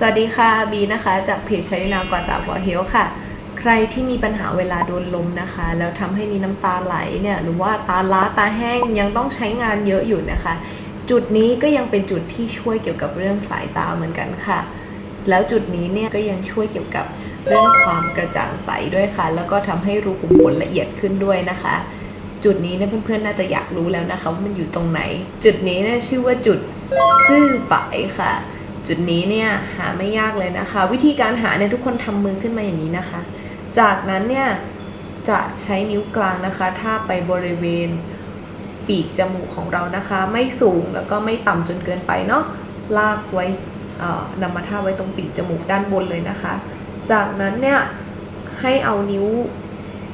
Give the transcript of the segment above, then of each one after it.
สวัสดีค่ะบีนะคะ จากเพจใช้นาวกว่าสาวหัวเฮลค่ะ ใครที่มีปัญหาเวลาโดนลมนะคะ แล้วทำให้มีน้ำตาไหลเนี่ยหรือว่าตาล้าตาแห้งยังต้องใช้งานเยอะอยู่นะคะ จุดนี้ก็ยังเป็นจุดที่ช่วยเกี่ยวกับเรื่องสายตาเหมือนกันค่ะ แล้วจุดนี้เนี่ยก็ยังช่วยเกี่ยวกับเรื่องความกระจ่างใสด้วยค่ะ แล้วก็ทำให้รูขุมขนละเอียดขึ้นด้วยนะคะ จุดนี้เนี่ยเพื่อนๆน่าจะอยากรู้แล้วนะคะว่ามันอยู่ตรงไหน จุดนี้เนี่ยชื่อว่าจุดซื่อปค่ะ จุดนี้เนี่ยหาไม่ยากเลยนะคะ วิธีการหาเนี่ยทุกคนทำมือขึ้นมาอย่างนี้นะคะ จากนั้นเนี่ยจะใช้นิ้วกลางนะคะทาไปบริเวณปีกจมูกของเรานะคะ ไม่สูงแล้วก็ไม่ต่ำจนเกินไปเนาะลากไว้นำมาทาไว้ตรงปีกจมูกด้านบนเลยนะคะ จากนั้นเนี่ยให้เอานิ้ว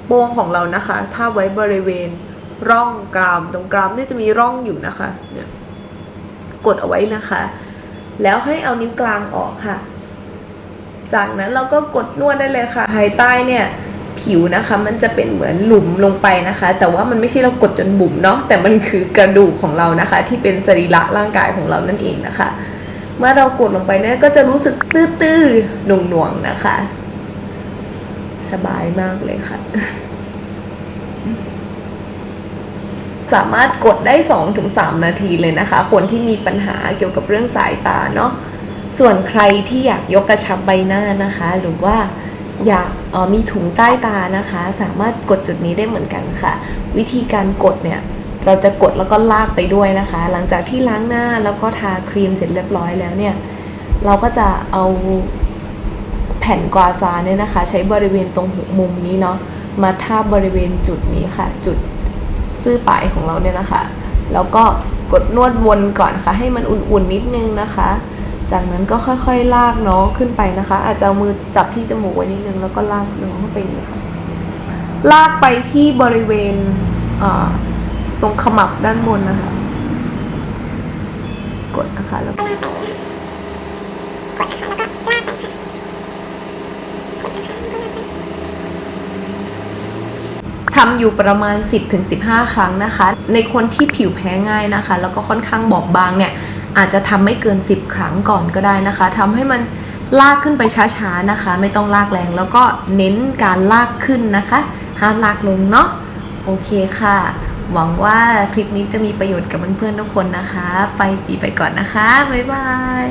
โป้งของเรานะคะทาไว้บริเวณร่องกรามตรงกรามเนี่ยจะมีร่องอยู่นะคะเนี่ยกดเอาไว้นะคะ แล้วให้เอานิ้วกลางออกค่ะ จากนั้นเราก็กดนวดได้เลยค่ะ ภายใต้เนี่ยผิวนะคะมันจะเป็นเหมือนหลุมลงไปนะคะ แต่ว่ามันไม่ใช่เรากดจนบุ๋มเนาะแต่มันคือกระดูกของเรานะคะ ที่เป็นสรีระร่างกายของเรานั่นเองนะคะ เมื่อเรากดลงไปเนี่ยก็จะรู้สึกตื้อๆหน่วงๆนะคะ สบายมากเลยค่ะ สามารถกดได้ 2-3 นาทีเลยนะคะ คนที่มีปัญหาเกี่ยวกับเรื่องสายตาเนาะส่วนใครที่อยากยกกระชับใบหน้านะคะ หรือว่าอยากออมีถุงใต้ตานะคะ สามารถกดจุดนี้ได้เหมือนกันค่ะ วิธีการกดเนี่ยเราจะกดแล้วก็ลากไปด้วยนะคะ หลังจากที่ล้างหน้าแล้วก็ทาครีมเสร็จเรียบร้อยแล้วเนี่ย เราก็จะเอาแผ่นกวาซาเนี่ยนะคะ ใช้บริเวณตรงหัวมุมนี้เนาะมาทาบบริเวณจุดนี้ค่ะ จุด ซื่อปลายของเราเนี่ยนะคะ แล้วก็กดนวดวนก่อนค่ะ ให้มันอุ่นๆนิดนึงนะคะ จากนั้นก็ค่อยๆลากน้องขึ้นไปนะคะ อาจจะเอามือจับที่จมูกไว้นิดนึงแล้วก็ลากน้องเข้าไปค่ะลากไปที่บริเวณตรงขมับด้านบนนะคะ กดนะคะแล้วก็ ทำอยู่ประมาณ 10-15 ครั้งนะคะ ในคนที่ผิวแพ้ง่ายนะคะ แล้วก็ค่อนข้างบอบบางเนี่ยอาจจะทำไม่เกิน 10 ครั้งก่อนก็ได้นะคะทำให้มันลากขึ้นไปช้าๆนะคะ ไม่ต้องลากแรง แล้วก็เน้นการลากขึ้นนะคะห้ามลากลงเนาะโอเคค่ะ หวังว่าคลิปนี้จะมีประโยชน์กับเพื่อนๆทุกคนนะคะ ไปปีไปก่อนนะคะ บ๊ายบาย